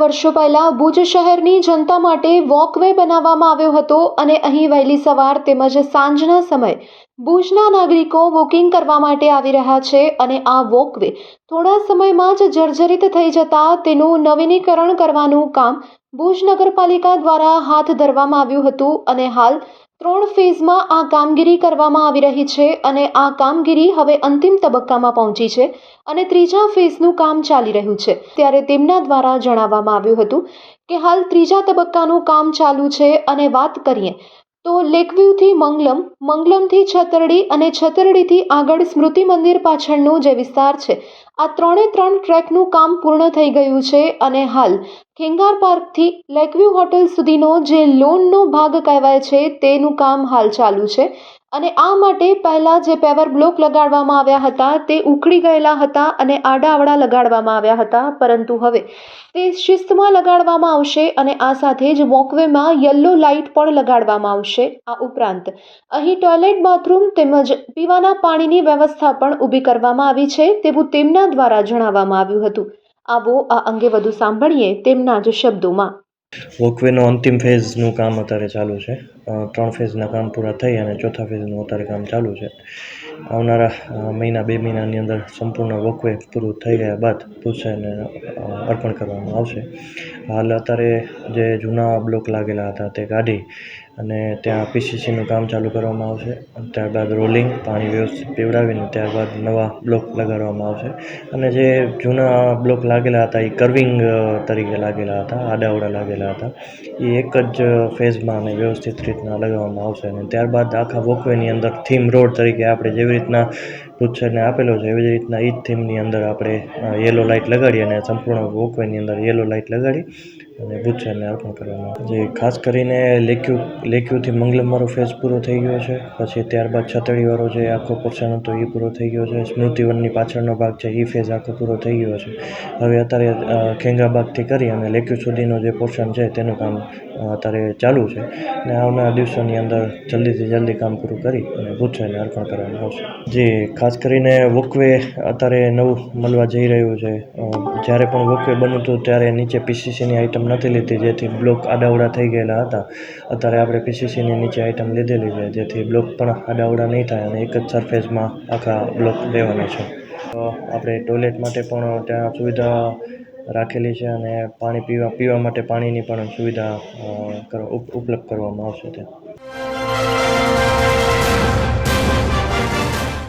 વર્ષો પહેલા ભુજ શહેરની જનતા માટે વોકવે બનાવવામાં આવ્યો હતો અને અહીં વહેલી સવાર તેમજ સાંજના સમયે ભુજના નાગરિકો વોકિંગ કરવા માટે આવી રહ્યા છે અને આ વોકવે થોડા સમયમાં જ જર્જરિત થઈ જતા તેનું નવીનીકરણ કરવાનું કામ ભુજ નગરપાલિકા દ્વારા હાથ ધરવામાં આવ્યું હતું અને હાલ ત્રણ ફેઝમાં આ કામગીરી કરવામાં આવી રહી છે અને આ કામગીરી હવે અંતિમ તબક્કામાં પહોંચી છે અને ત્રીજા ફેઝનું કામ ચાલી રહ્યું છે. ત્યારે તેમના દ્વારા જણાવવામાં આવ્યું હતું કે હાલ ત્રીજા તબક્કાનું કામ ચાલુ છે અને વાત કરીએ તો લેકવ્યુથી મંગલમ, મંગલમથી છતરડી અને છતરડીથી આગળ સ્મૃતિ મંદિર પાછળનો જે વિસ્તાર છે, આ ત્રણે ત્રણ ટ્રેકનું કામ પૂર્ણ થઈ ગયું છે અને હાલ ખેંગાર પાર્કથી લેકવ્યુ હોટલ સુધીનો જે લોનનો ભાગ કહેવાય છે, તેનું કામ હાલ ચાલુ છે. અને આ માટે પહેલાં જે પેવર બ્લોક લગાડવામાં આવ્યા હતા, તે ઉખડી ગયેલા હતા અને આડાઅવળા લગાડવામાં આવ્યા હતા. પરંતુ હવે તે શિસ્તમાં લગાડવામાં આવશે અને આ સાથે જ વોકવેમાં યલો લાઇટ પણ લગાડવામાં આવશે. આ ઉપરાંત અહીં ટોયલેટ બાથરૂમ તેમજ પીવાના પાણીની વ્યવસ્થા પણ ઊભી કરવામાં આવી છે તેવું તેમના દ્વારા જણાવવામાં આવ્યું હતું. આવો આ અંગે વધુ સાંભળીએ તેમના જ શબ્દોમાં. વોકવેનો અંતિમ ફેઝનું કામ અત્યારે ચાલુ છે. ત્રણ ફેઝના કામ પૂરા થઈ અને ચોથા ફેઝનું અત્યારે કામ ચાલુ છે. આવનારા મહિના બે મહિનાની અંદર સંપૂર્ણ વોકવે પૂરું થઈ ગયા બાદ ભૂસાઈને અર્પણ કરવામાં આવશે. હાલ અત્યારે જે જૂના બ્લોક લાગેલા હતા તે કાઢી અને ત્યાં પીસીસીનું કામ ચાલુ કરવામાં આવશે. ત્યારબાદ રોલિંગ, પાણી વ્યવસ્થિત પીવડાવીને ત્યારબાદ નવા બ્લોક લગાડવામાં આવશે. અને જે જૂના બ્લોક લાગેલા હતા એ કર્વિંગ તરીકે લાગેલા હતા, આડાઅવળા લાગેલા હતા એ એક જ ફેઝમાં અને વ્યવસ્થિત રીતના લગાવવામાં આવશે. અને ત્યારબાદ આખા વોકવેની અંદર થીમ રોડ તરીકે આપણે જેવી રીતના ભૂતસરને આપેલો છે. એવી રીતના એ જ થીમની અંદર આપણે યલો લાઇટ લગાડી અને સંપૂર્ણ વોકવેની અંદર યલો લાઇટ લગાડી. અને ભૂતસરને અર્પણ કરવામાં જે ખાસ કરીને લેક્યુ લેક્યુથી મંગલમ મારો ફેઝ પૂરો થઈ ગયો છે. પછી ત્યારબાદ છતડીવાળો જે આખો પોર્શન હતો એ પૂરો થઈ ગયો છે. સ્મૃતિવનની પાછળનો ભાગ છે એ ફેઝ આખો પૂરો થઈ ગયો છે. હવે અત્યારે ખેંગાબાગથી કરી અને લેક્યુ સુધીનો જે પોર્શન છે તેનું કામ અત્યારે ચાલુ છે. અને આવનારા દિવસોની અંદર જલ્દીથી જલ્દી કામ પૂરું કરી અને ભૂતસરને અર્પણ કરવામાં આવશે. જે ખાસ કરીને વોકવે અત્યારે નવું મળવા જઈ રહ્યું છે. જ્યારે પણ વોકવે બન્યું હતું ત્યારે નીચે પીસીસીની આઇટમ નથી લીધી, જેથી બ્લોક આડાઅવળા થઈ ગયેલા હતા. અત્યારે આપણે પીસીસીની નીચે આઇટમ લીધેલી છે, જેથી બ્લોક પણ આડાઅવળા નહીં થાય અને એક જ સરફેસમાં આખા બ્લોક લેવાના છે. આપણે ટોયલેટ માટે પણ ત્યાં સુવિધા રાખેલી છે અને પાણી પીવા પીવા માટે પાણીની પણ સુવિધા ઉપલબ્ધ કરવામાં આવશે ત્યાં.